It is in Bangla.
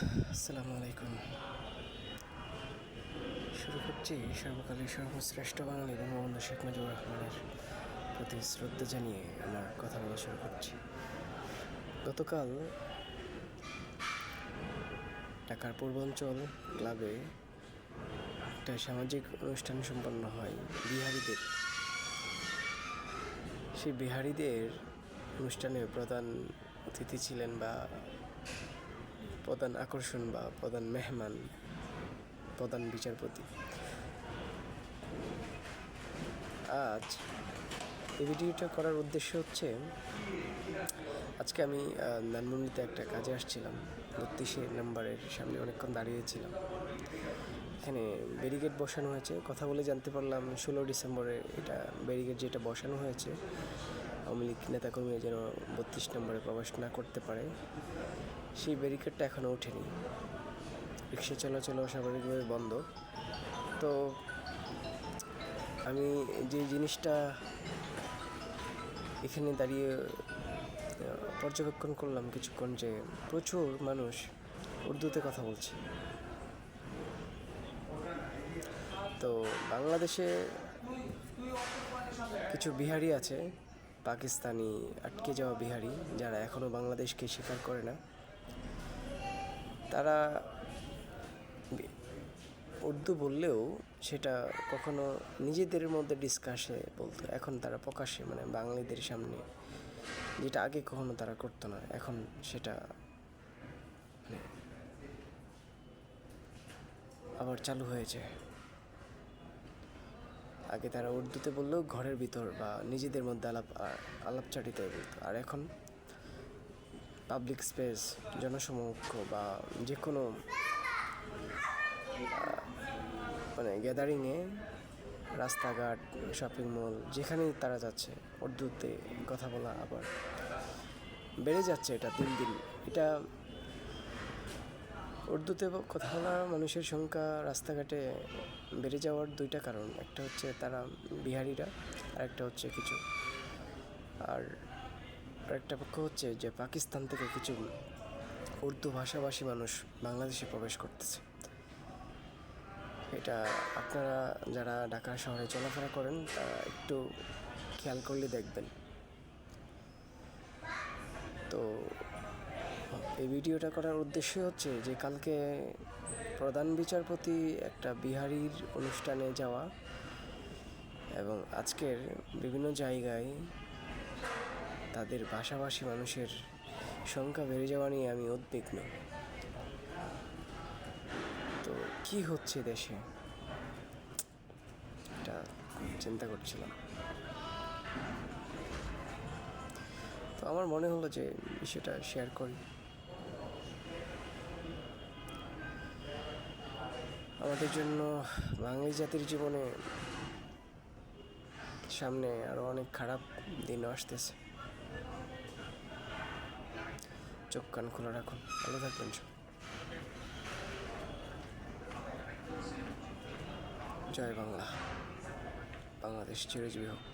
আসসালামু আলাইকুম। শুরু করছি সর্বকালের সর্বশ্রেষ্ঠ বাঙালি বঙ্গবন্ধু শেখ মুজিবুর রহমানের প্রতি শ্রদ্ধা জানিয়ে আমার কথা বলা শুরু করছি। গতকাল ঢাকার পূর্বাঞ্চল ক্লাবে একটা সামাজিক অনুষ্ঠান সম্পন্ন হয় বিহারীদের। সেই বিহারীদের অনুষ্ঠানে প্রধান অতিথি ছিলেন বা প্রধান আকর্ষণ বা প্রধান মেহমান প্রধান বিচারপতি। আজ এই ভিডিওটা করার উদ্দেশ্য হচ্ছে আজকে আমি আহ, ধানমন্ডিতে একটা কাজে আসছিলাম। বত্রিশে নাম্বারের সামনে অনেকক্ষণ দাঁড়িয়েছিলাম। এখানে ব্যারিকেড বসানো হয়েছে। কথা বলে জানতে পারলাম ষোলো ডিসেম্বরে এটা ব্যারিকেড যেটা বসানো হয়েছে আওয়ামী লীগ নেতাকর্মী যেন বত্রিশ নম্বরে প্রবেশ না করতে পারে, সেই ব্যারিকেডটা এখনও ওঠেনি। রিক্সা চলাচল স্বাভাবিকভাবে বন্ধ। তো আমি যে জিনিসটা এখানে দাঁড়িয়ে পর্যবেক্ষণ করলাম কিছুক্ষণ যে প্রচুর মানুষ উর্দুতে কথা বলছে। তো বাংলাদেশে কিছু বিহারি আছে পাকিস্তানি আটকে যাওয়া বিহারি, যারা এখনও বাংলাদেশকে স্বীকার করে না, তারা উর্দু বললেও সেটা কখনো নিজেদের মধ্যে ডিসকাসে বলতো। এখন তারা প্রকাশ্যে মানে বাঙালিদের সামনে যেটা আগে কখনো তারা করতো না, এখন সেটা মানে আবার চালু হয়েছে। আগে তারা উর্দুতে বললেও ঘরের ভিতর বা নিজেদের মধ্যে আলাপ আর আলাপচারিতায় বলতো আর এখন পাবলিক স্পেস জনসমক্ষ বা যে কোনো মানে গ্যাদারিংয়ে রাস্তাঘাট শপিং মল যেখানেই তারা যাচ্ছে, উর্দুতে কথা বলা আবার বেড়ে যাচ্ছে এটা দিন দিন। এটা উর্দুতে কথা বলা মানুষের সংখ্যা রাস্তাঘাটে বেড়ে যাওয়ার দুইটা কারণ। একটা হচ্ছে তারা বিহারিরা আর একটা হচ্ছে কিছু। আর একটা পক্ষ হচ্ছে যে পাকিস্তান থেকে কিছু উর্দু ভাষাভাষী মানুষ বাংলাদেশে প্রবেশ করতেছে। এটা আপনারা যারা ঢাকা শহরে চলাফেরা করেন, তারা একটু খেয়াল করলে দেখবেন। তো এই ভিডিওটা করার উদ্দেশ্য হচ্ছে যে কালকে প্রধান বিচারপতি একটা বিহারির অনুষ্ঠানে যাওয়া এবং আজকের বিভিন্ন জায়গায় তাদের ভাষাভাষী মানুষের সংখ্যা বেড়ে যাওয়া নিয়ে আমি উদ্বিগ্ন। তো কি হচ্ছে দেশে? এটা চিন্তা করছিলাম। তো আমার মনে হলো যে বিষয়টা শেয়ার করি। আমাদের জন্য বাঙালি জাতির জীবনে সামনে আরও অনেক খারাপ দিন আসতেছে। চোখ কান খোলা রাখুন। ভালো থাকবেন জয় বাংলা। বাংলাদেশ চিরজীবী হোক।